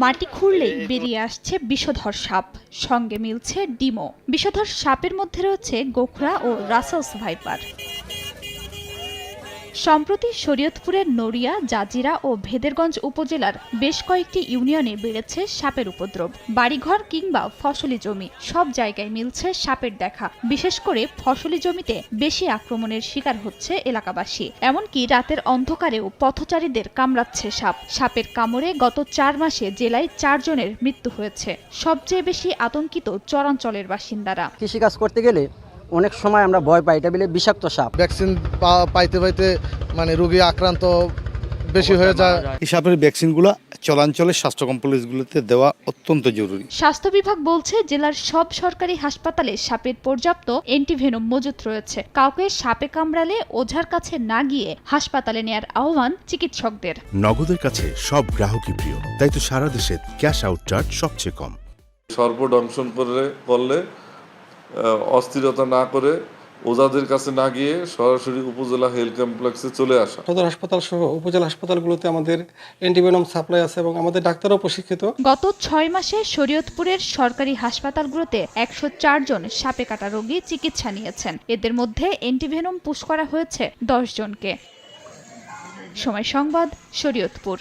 মাটি খুঁড়লে বেরিয়ে আসছে বিষধর সাপ। সঙ্গে মিলছে ডিমো। বিষধর সাপের মধ্যে রয়েছে গোখরা ও রাসেলস ভাইপার। সম্প্রতি শরীয়তপুরের নড়িয়া, জাজিরা ও ভেদেরগঞ্জ উপজেলার বেশ কয়েকটি ইউনিয়নে বেড়েছে সাপের উপদ্রব। বাড়িঘর কিংবা ফসলি জমি সব জায়গায় মিলছে সাপের দেখা। বিশেষ করে ফসলি জমিতে বেশি আক্রমণের শিকার হচ্ছে এলাকাবাসী। এমনকি রাতের অন্ধকারেও পথচারীদের কামড়াচ্ছে সাপ। সাপের কামড়ে গত চার মাসে জেলায় চারজনের মৃত্যু হয়েছে। সবচেয়ে বেশি আতঙ্কিত চরাঞ্চলের বাসিন্দারা। কৃষিকাজ করতে গেলে অনেক সময় আমরা ভয় পাই এটা বলে বিষাক্ত সাপ। ভ্যাকসিন পা- পাইতে পাইতে মানে রোগী আক্রান্ত বেশি হয়ে যায়। এই সাপের ভ্যাকসিনগুলো চলাঞ্চলের স্বাস্থ্য কমপ্লেক্সগুলোতে দেওয়া অত্যন্ত জরুরি। স্বাস্থ্য বিভাগ বলছে জেলার সব সরকারি হাসপাতালে সাপের পর্যাপ্ত অ্যান্টিভেনম মজুত রয়েছে। কাউকে সাপে কামড়ালে ওঝার কাছে না গিয়ে হাসপাতালে নেয়ার আহ্বান চিকিৎসকদের। নগদের কাছে সব গ্রাহকই প্রিয় তাই তো সারা দেশে ক্যাশ আউট চার্জ সবচেয়ে কম। সর্বদংশন করে করলে আহ, অস্থিরতা না করে ওজাদের কাছে না গিয়ে সরাসরি উপজেলা হেলথ কমপ্লেক্সে চলে আসা। সদর হাসপাতাল সহ উপজেলা হাসপাতালগুলোতে আমাদের অ্যান্টিভেনম সাপ্লাই আছে এবং আমাদের ডাক্তারও প্রশিক্ষিত। গত ছয় মাসে শরীয়তপুরের সরকারি হাসপাতালগুলোতে একশো জন সাপে কাটা রোগী চিকিৎসা নিয়েছেন। এদের মধ্যে অ্যান্টিভেনম পুশ করা হয়েছে দশ জনকে। সময় সংবাদ শরীয়তপুর।